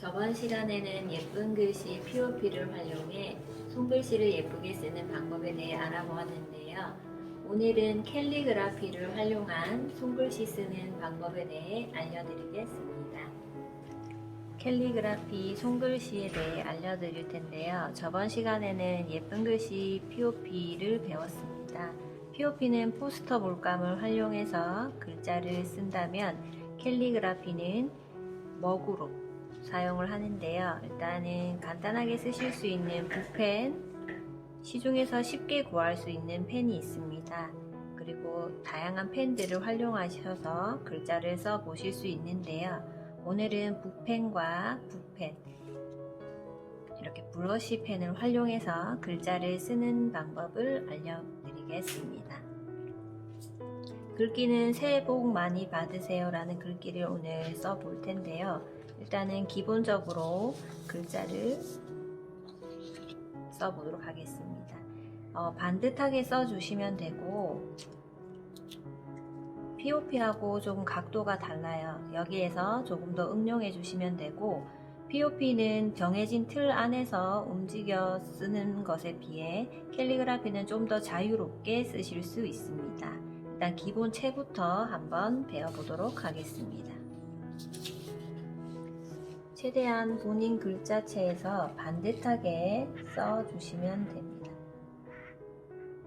저번 시간에는 예쁜 글씨 POP를 활용해 손글씨를 예쁘게 쓰는 방법에 대해 알아보았는데요. 오늘은 캘리그라피를 활용한 손글씨 쓰는 방법에 대해 알려드리겠습니다. 캘리그라피 손글씨에 대해 알려드릴 텐데요. 저번 시간에는 예쁜 글씨 POP를 배웠습니다. POP는 포스터 물감을 활용해서 글자를 쓴다면 캘리그라피는 먹으로 사용을 하는데요. 일단은 간단하게 쓰실 수 있는 붓펜, 시중에서 쉽게 구할 수 있는 펜이 있습니다. 그리고 다양한 펜들을 활용하셔서 글자를 써 보실 수 있는데요. 오늘은 붓펜과 붓펜, 이렇게 브러쉬 펜을 활용해서 글자를 쓰는 방법을 알려드리겠습니다. 글귀는 새해 복 많이 받으세요 라는 글귀를 오늘 써 볼 텐데요. 일단은 기본적으로 글자를 써보도록 하겠습니다. 어, 반듯하게 써주시면 되고 POP하고 조금 각도가 달라요. 여기에서 조금 더 응용해 주시면 되고 POP는 정해진 틀 안에서 움직여 쓰는 것에 비해 캘리그라피는 좀 더 자유롭게 쓰실 수 있습니다. 일단 기본체부터 한번 배워보도록 하겠습니다. 최대한 본인 글자체에서 반듯하게 써주시면 됩니다.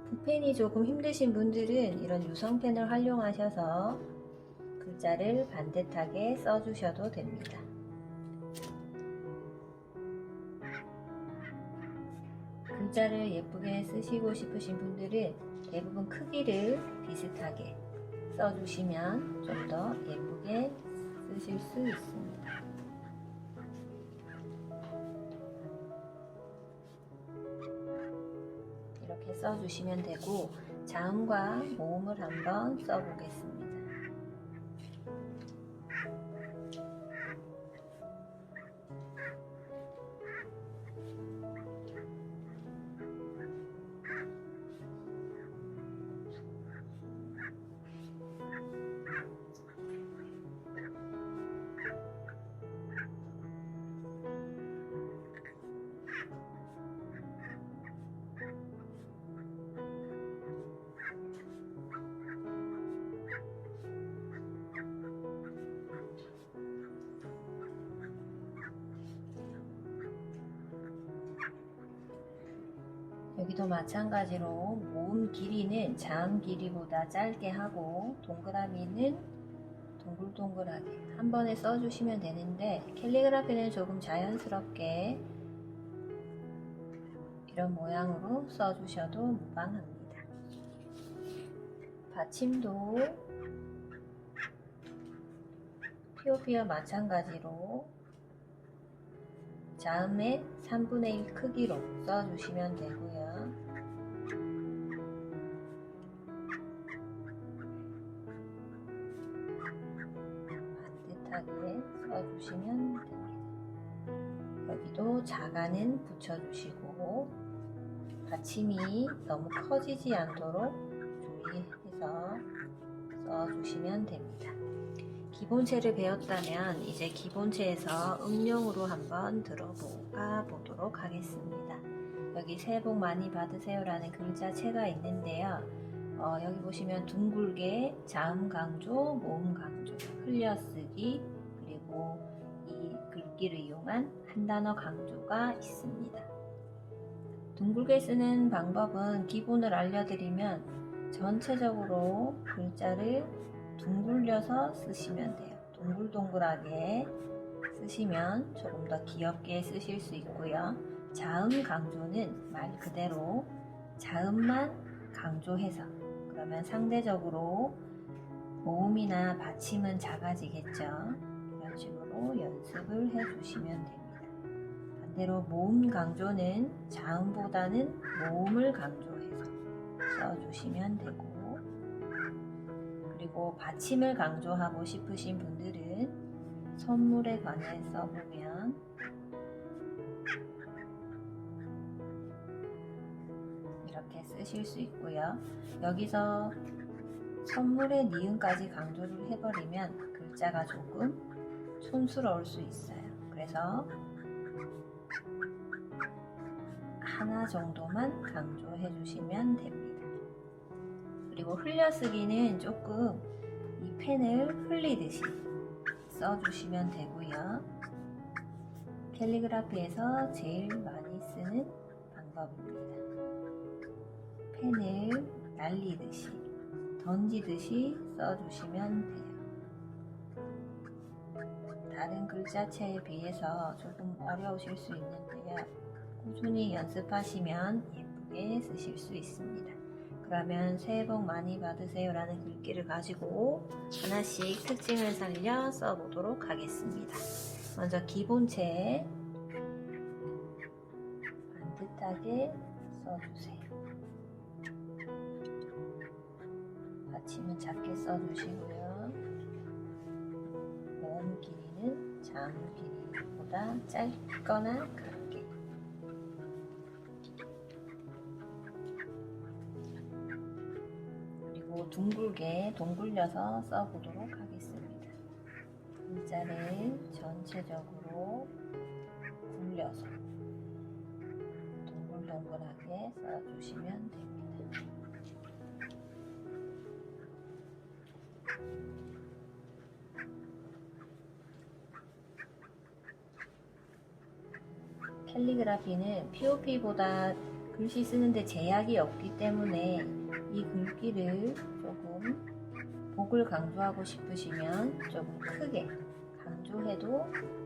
붓펜이 조금 힘드신 분들은 이런 유성펜을 활용하셔서 글자를 반듯하게 써주셔도 됩니다. 글자를 예쁘게 쓰시고 싶으신 분들은 대부분 크기를 비슷하게 써주시면 좀 더 예쁘게 쓰실 수 있습니다. 써주시면 되고 자음과 모음을 한번 써보겠습니다. 여기도 마찬가지로 모음 길이는 자음 길이보다 짧게 하고 동그라미는 동글동글하게 한 번에 써주시면 되는데 캘리그라피는 조금 자연스럽게 이런 모양으로 써주셔도 무방합니다. 받침도 피오피와 마찬가지로 자음의 3분의 1 크기로 써주시면 되고요. 써주시면 됩니다. 여기도 자가는 붙여주시고 받침이 너무 커지지 않도록 주의해서 써주시면 됩니다. 기본체를 배웠다면 이제 기본체에서 응용으로 한번 들어가 보도록 하겠습니다. 여기 새해 복 많이 받으세요 라는 글자체가 있는데요. 어, 여기 보시면 둥글게 자음 강조, 모음 강조, 흘려쓰기 그리고 이 글귀를 이용한 한 단어 강조가 있습니다. 둥글게 쓰는 방법은 기본을 알려드리면 전체적으로 글자를 둥글려서 쓰시면 돼요. 동글동글하게 쓰시면 조금 더 귀엽게 쓰실 수 있고요. 자음 강조는 말 그대로 자음만 강조해서 그러면 상대적으로 모음이나 받침은 작아지겠죠. 연습을 해 주시면 됩니다. 반대로 모음 강조는 자음보다는 모음을 강조해서 써주시면 되고 그리고 받침을 강조하고 싶으신 분들은 선물에 관해서 보면 이렇게 쓰실 수 있고요. 여기서 선물의 니은까지 강조를 해버리면 글자가 조금 촌스러울 수 있어요. 그래서 하나 정도만 강조해 주시면 됩니다. 그리고 흘려쓰기는 조금 이 펜을 흘리듯이 써주시면 되고요. 캘리그라피에서 제일 많이 쓰는 방법입니다. 펜을 날리듯이 던지듯이 써주시면 돼요. 다른 글자체에 비해서 조금 어려우실 수 있는데요. 꾸준히 연습하시면 예쁘게 쓰실 수 있습니다. 그러면 새해 복 많이 받으세요 라는 글귀를 가지고 하나씩 특징을 살려 써보도록 하겠습니다. 먼저 기본체 반듯하게 써주세요. 받침은 작게 써주시고요. 장 길이보다 짧거나 같게 그리고 둥글게 동굴려서 써보도록 하겠습니다. 글자를 전체적으로 굴려서 동글동글하게 써주시면 됩니 캘리그라피는 POP보다 글씨 쓰는데 제약이 없기 때문에 이 글귀를 조금 복을 강조하고 싶으시면 조금 크게 강조해도 됩니다.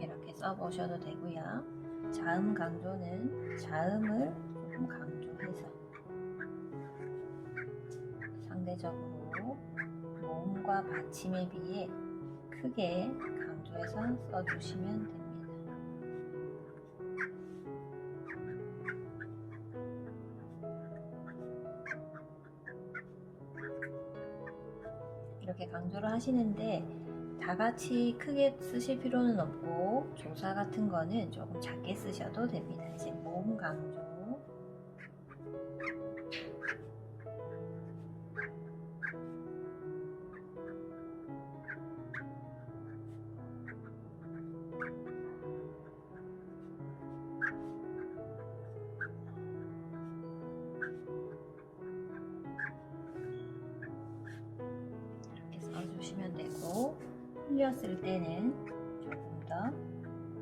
이렇게 써보셔도 되고요. 자음 강조는 자음을 조금 강조해서 상대적으로 모음과 받침에 비해 크게 강조해서 써주시면 됩니다. 이렇게 강조를 하시는데 다 같이 크게 쓰실 필요는 없고 조사 같은 거는 조금 작게 쓰셔도 됩니다. 이제 모음 강조 흘렸을 때는 조금 더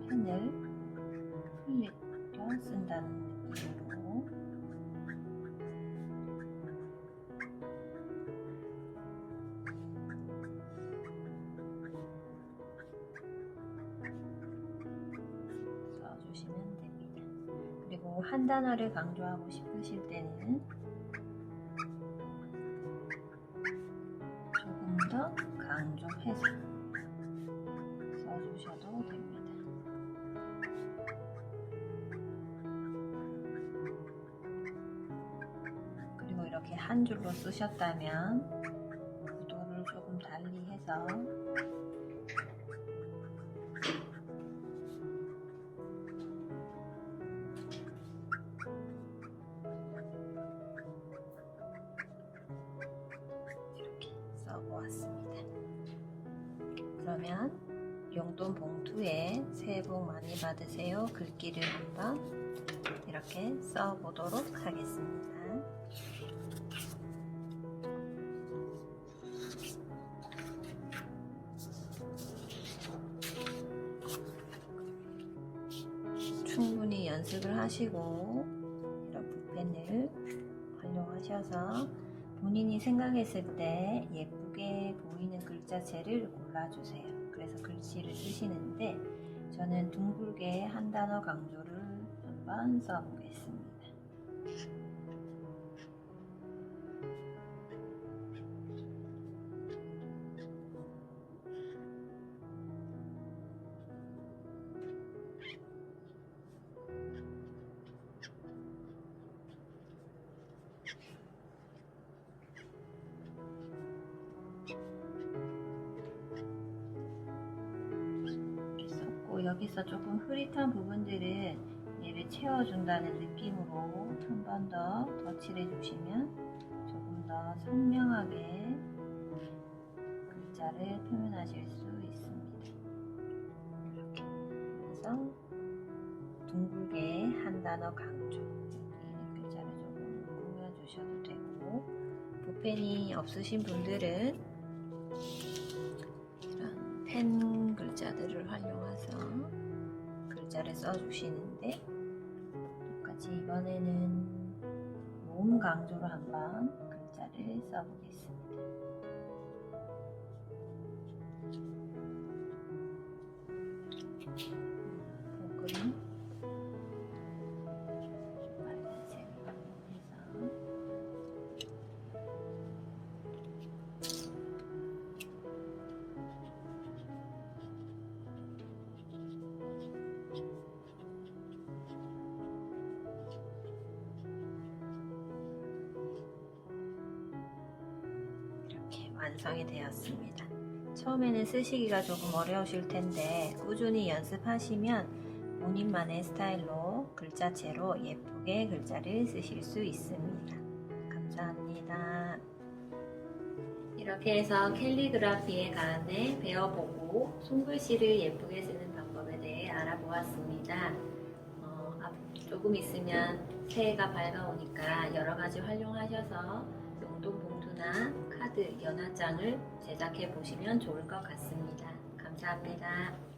펜을 흘려 쓴다는 느낌으로 써주시면 됩니다. 그리고 한 단어를 강조하고 싶으실 때는 이렇게 한 줄로 쓰셨다면 구도를 조금 달리 해서 이렇게 써보았습니다. 그러면 용돈 봉투에 새해 복 많이 받으세요 글귀를 한번 이렇게 써보도록 하겠습니다. 연습을 하시고 이런 붓펜을 활용하셔서 본인이 생각했을 때 예쁘게 보이는 글자체를 골라주세요. 그래서 글씨를 쓰시는데 저는 둥글게 한 단어 강조를 한번 써보겠습니다. 여기서 조금 흐릿한 부분들은 얘를 채워준다는 느낌으로 한 번 더 덧칠해 주시면 조금 더 선명하게 글자를 표현하실 수 있습니다. 이렇게 해서 둥글게 한 단어 강조 이 글자를 조금 꾸며주셔도 되고 붓펜이 없으신 분들은 이런 펜 글자들을 활용해서 글자를 써주시는데 똑같이 이번에는 몸 강조로 한번 글자를 써보겠습니다. 완성이 되었습니다. 처음에는 쓰시기가 조금 어려우실 텐데 꾸준히 연습하시면 본인만의 스타일로 글자체로 예쁘게 글자를 쓰실 수 있습니다. 감사합니다. 이렇게 해서 캘리그라피에 관해 배워보고 손글씨를 예쁘게 쓰는 방법에 대해 알아보았습니다. 어, 앞- 조금 있으면 새해가 밝아오니까 여러 가지 활용하셔서 용돈 봉투나 카드, 연화장을 제작해 보시면 좋을 것 같습니다. 감사합니다.